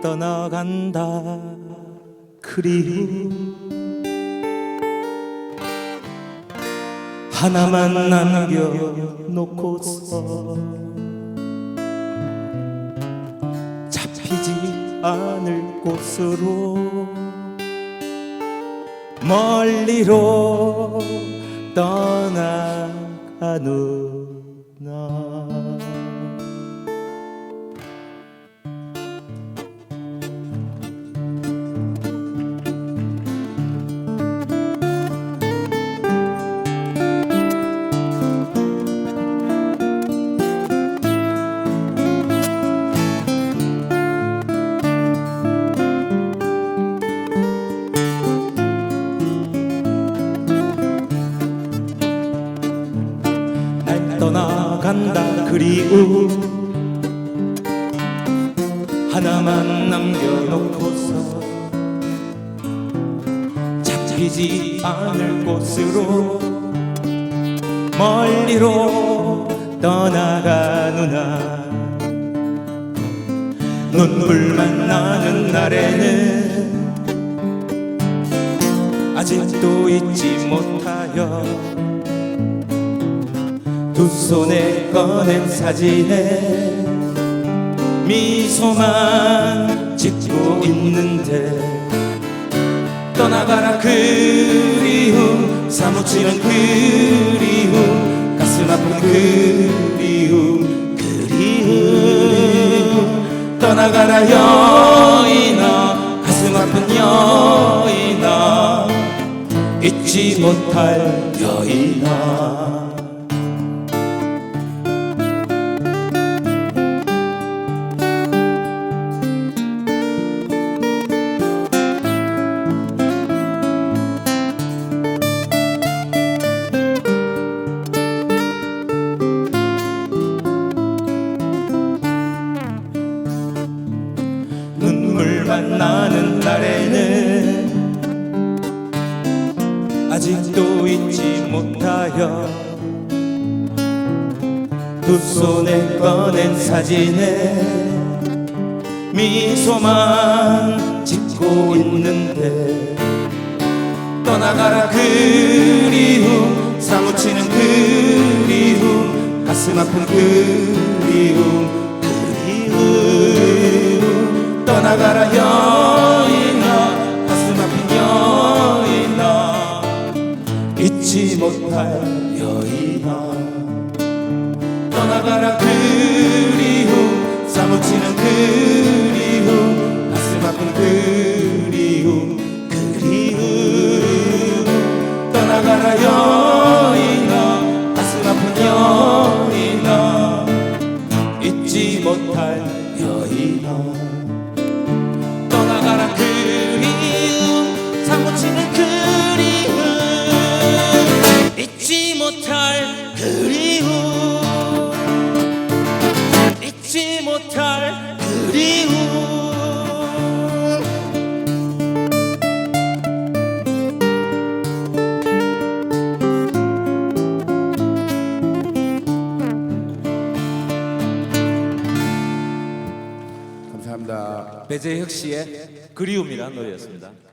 떠나간다. 그리움. 하나만 남겨놓고서 잡히지 않을 곳으로 멀리로 떠나가누나 간다. 그리움 하나만 남겨놓고서 잡히지 않을 곳으로 멀리로 떠나가누나. 눈물만 나는 날에는 아직도 잊지 못하여 두 손에 꺼낸 사진에 미소만 짓고 있는데 떠나가라 그리움. 사무치는 그리움. 가슴 아픈 그리움. 그리움. 떠나가라 여인아. 가슴 아픈 여인아. 잊지 못할 여인아 만 나는 날에는 아직도 잊지 못하여 두 손에 꺼낸 사진에 미소만 짓고 있는데 떠나가라 그리움 사무치는 그리움 가슴 아픈 그리움 그리움. 떠나가라 잊지 못할 여인아. 떠나가라 그리움. 사무치는 그리움. 가슴 아픈 그리움. 그리움. 떠나가라 여인아. 가슴 아픈 여인아. 잊지 못할 여인아. 떠나가라 그리움. 사무치는 그리움 못할 그리움 감사합니다. 배재혁 씨의 그리움이라는 노래였습니다.